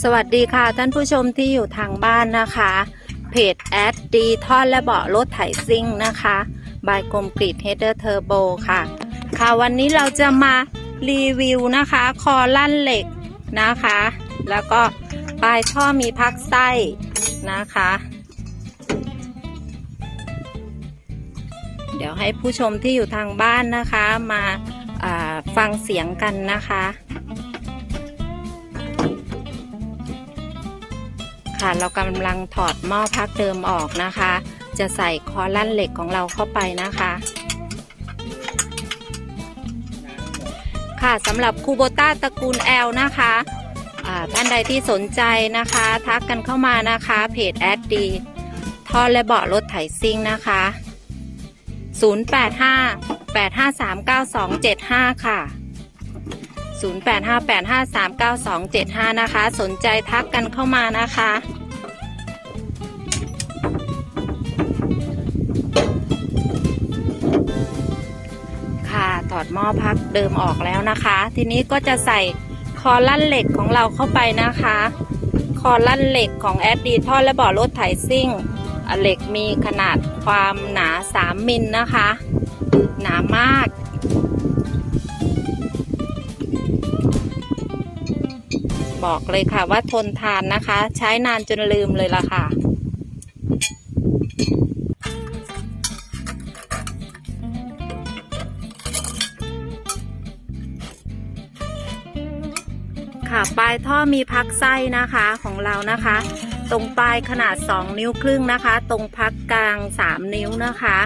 สวัสดีค่ะท่านผู้ชมที่อยู่ทางบ้านนะคะ เพจแอดดีทอดและเบาะรถไถซิ่งนะคะบายกลมกรีดเฮดเดอร์เทอร์โบค่ะ ค่ะวันนี้เราจะมารีวิวนะคะ คอลั่นเหล็กนะคะ แล้วก็ปลายท่อมีพักไส้นะคะ เดี๋ยวให้ผู้ชมที่อยู่ทางบ้านนะคะมาาฟังเสียงกันนะคะ ค่ะ เรากำลังถอดหม้อพักเดิมออกนะคะ จะใส่คอลั่นเหล็กของเราเข้าไปนะคะค่ะสำหรับคูโบต้าตระกูล L นะคะอ่าท่านใดที่สนใจนะคะ ทักกันเข้ามานะคะ เพจแอดดีท่อและเบาะรถไถซิ่งนะคะ 085 8539275 ค่ะ 0858539275 นะคะ สนใจทักกันเข้ามานะคะ ดหม้อพักเดิมออกแล้วนะคะ ทีนี้ก็จะใส่คอลั่นเหล็กของเราเข้าไปนะคะ คอลั่นเหล็กของแอดดีทอดและบ่อรถไถซิ่งเหล็กมีขนาดความหนา 3 มิลนะคะ หนามาก บอกเลยค่ะว่าทนทานนะคะ ใช้นานจนลืมเลยล่ะค่ะ ค่ะ ปลายท่อมีพักไส้นะคะของเรานะคะ ตรงปลายขนาด 2 นิ้วครึ่งนะคะ ตรงพักกลาง 3 นิ้วนะคะ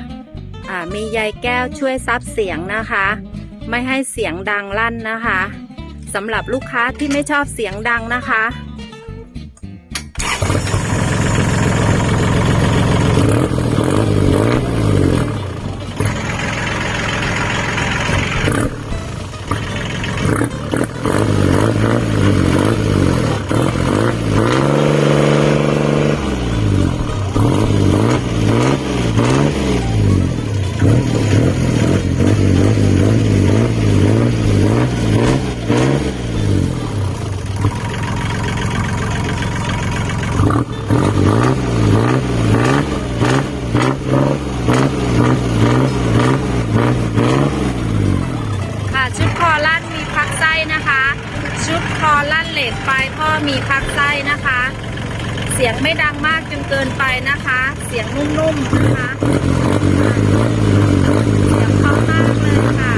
ะมีใยแก้วช่วยซับเสียงนะคะ ไม่ให้เสียงดังลั่นนะคะสำหรับลูกค้าที่ไม่ชอบเสียงดังนะคะ อลั่นมีพักไส้นะคะ ชุดคอลั่นเล็กปลายท่อมีพักไส้นะคะ เสียงไม่ดังมากจนเกินไปนะคะ เสียงนุ่มๆนะคะเสียงเพราะมากเลยค่ะ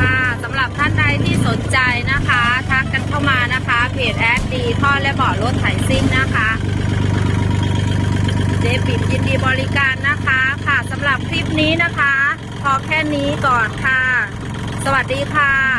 ค่ะสำหรับท่านใดที่สนใจนะคะ ทักกันเข้ามานะคะเพจแอดดีท่อและเบาะรถไถซิ่งนะคะ จปิดยินดีบริการนะคะ ค่ะสำหรับคลิปนี้นะคะ พอแค่นี้ก่อนค่ะ สวัสดีค่ะ